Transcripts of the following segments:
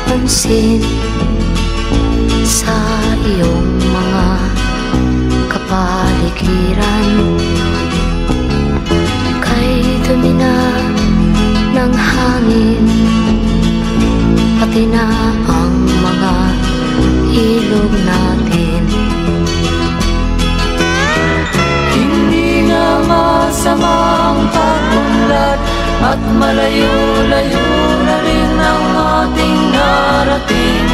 napapansin Sa iyong mga kapaligiran. Kay dumi na ng hangin Pati na ang mga ilog natin. Hindi nga masama ang pag-unlad At malayo-layo na rin ang ating narating.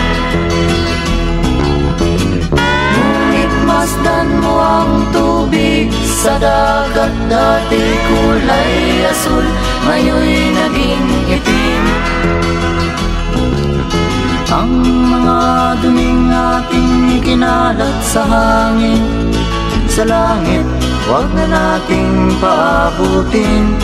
Ngunit masdan mo ang tubig sa dagat Dati kulay asul, ngayon'y naging itim. Ang mga duming ating ikinalat sa hangin Sa langit, huwag na nating paabutin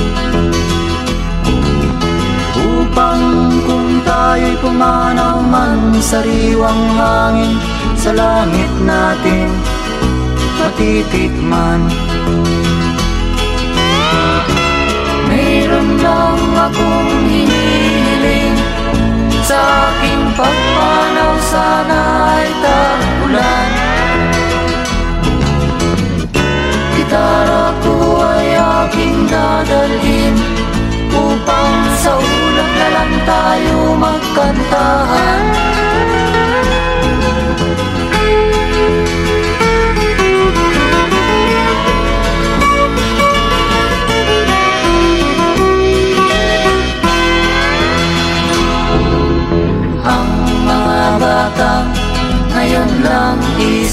pumanaw man sa riwang hangin Sa langit natin matitikman. Mayroon lang akong hinihiling Sa aking pagpanaw sana ay tagulan. Gitara ko ay aking dadalhin Upang sa ulap na lang tayo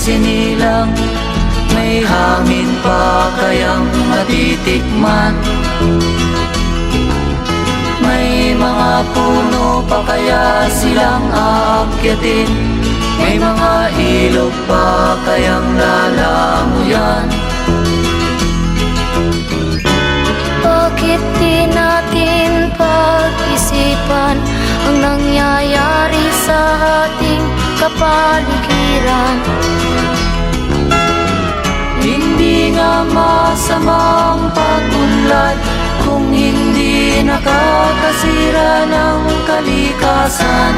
isinilang May hangin pa kayang matitikman. May mga puno pa kaya silang aakyatin? May mga ilog pa kayang lalamuyan? Bakit di natin pag-isipan Ang nangyayari sa ating kapaligiran Hindi nga masama ang pag-unlad Kung hindi nakakasira ng kalikasan